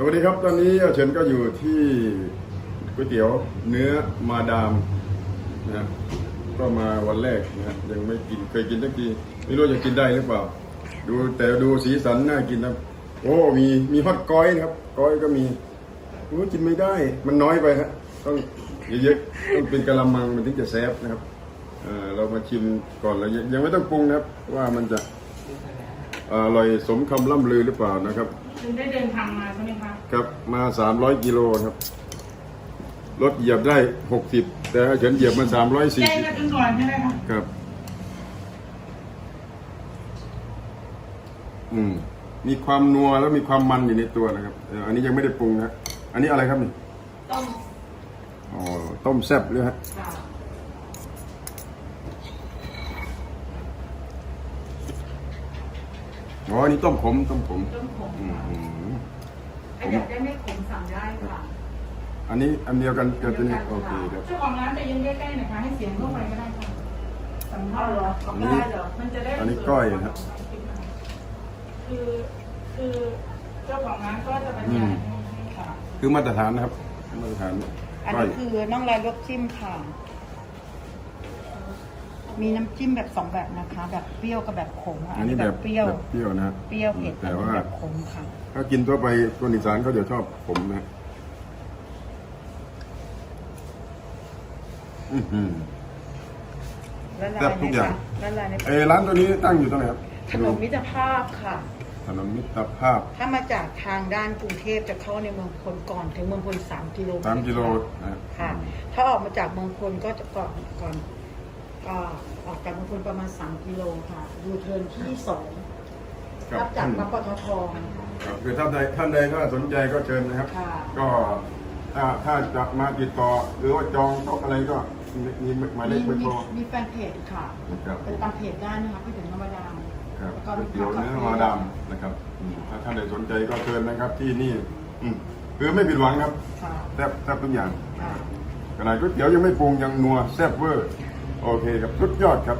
สวัสดีครับตอนนี้เฉินก็อยู่ที่ก๋วยเตี๋ยวเนื้อมาดามนะก็มาวันแรกนะยังไม่กินเคยกินสักทีไม่รู้จะกินได้หรือเปล่า ดูแต่ดูสีสันน่ากินนะโอ้มีมีฮอตก้อยนะครับก้อยก็มีโอ้กินไม่ได้ มันน้อยไปฮะต้องเยอะๆต้องเป็นกะละมังมันถึงจะแซ่บนะครับเเรามาชิมก่อนแล้วยังยังไม่ต้องปรุงนะครับ ว่ามันจะ อร่อยสมคำล่ำลือหรือเปล่านะครับ คุณได้เดินทางมาใช่ไหมคะครับมา 300 กิโลครับ รถเหยียบได้ 60 แต่เฉินเหยียบมัน แจ้ง340กันกันก่อนใช่ไหมคะครับ อืม มีความนัวแล้วมีความมันอยู่ในตัวนะครับเอออันนี้ยังไม่ได้ปรุงนะอันนี้อะไรครับนี่ต้มอ๋อต้มแซ่บเลยฮะ ค่ะ อ๋ออันนี้ต้มขมต้มขมต้มขมอืมค่ะอืมถ้าอยากได้ไม่ขมสั่งได้ค่ะอันนี้อันเดียวกันกับตัวนี้โอเคครับ เจ้าของร้านจะยืนใกล้ๆหน่อยค่ะให้เสียงเข้าไปก็ได้ค่ะสัมภาษณ์เหรออันนี้ได้เหรอมันจะได้อันนี้ก้อยนะครับ คือคือเจ้าของร้านก็จะบรรยายให้ค่ะคือมาตรฐานนะครับมาตรฐานอันก้อยนี้คือน่องลายลวกจิ้มค่ะ มีน้ำจิ้มแบบสองแบบนะคะ แบบเปรี้ยวกับแบบขมค่ะอันนี้แบบเปรี้ยวแบบเปรี้ยวนะเปรี้ยวเผ็ดแต่อันนี้ว่า แบบขมค่ะ ถ้ากินทั่วไปคนอีสานเขาจะชอบผมนะอื้อหือ ละลาแซ่ยบทุในกอย่าง ปากละลายในเออร้านตัวนี้ตั้งอยู่ตรงไหนครับถนนมิตรภาพค่ะ ถนนมิตรภาพถ้ามาจากทางด้านกรุงเทพจะเข้าในเมืองพลก่อนถึงเมืองพลสามกิโลสามกิโลนะ ค่ะ ถ้าออกมาจากเมืองพลก็จะก่อนก่อน ก็ออกจากเมืองพลประมาณสามกิโลค่ะยูเทิร์นที่สองครัรับบจากมปตทครับคือท่านใดท่านใดก็สนใจก็เชิญนะครับ ค่ะ ก็ถ้าถ้าจะมาติดต่อหรือว่าจองโต๊ะอะไรก็มีมีหมายเลมีขเบอร์มีโทรมีแฟนเพจค่ะครับเป็นตามเพจได้นะคะพี่ถึงธรรมดาครับแล้วก็ก๋วยเตี๋ยวเนื้อมาดำนะครับอืมถ้าท่านใดสนใจก็เชิญนะครับที่นี่อืมคือไม่ผิดหวังครับค่ะแซ่บแซ่บทุกอย่างค่ะ ขนาดก๋วยเตี๋ยวยังไม่ปรุงยังนัวแซ่บเวอร์ โอเคครับสุดยอดครับ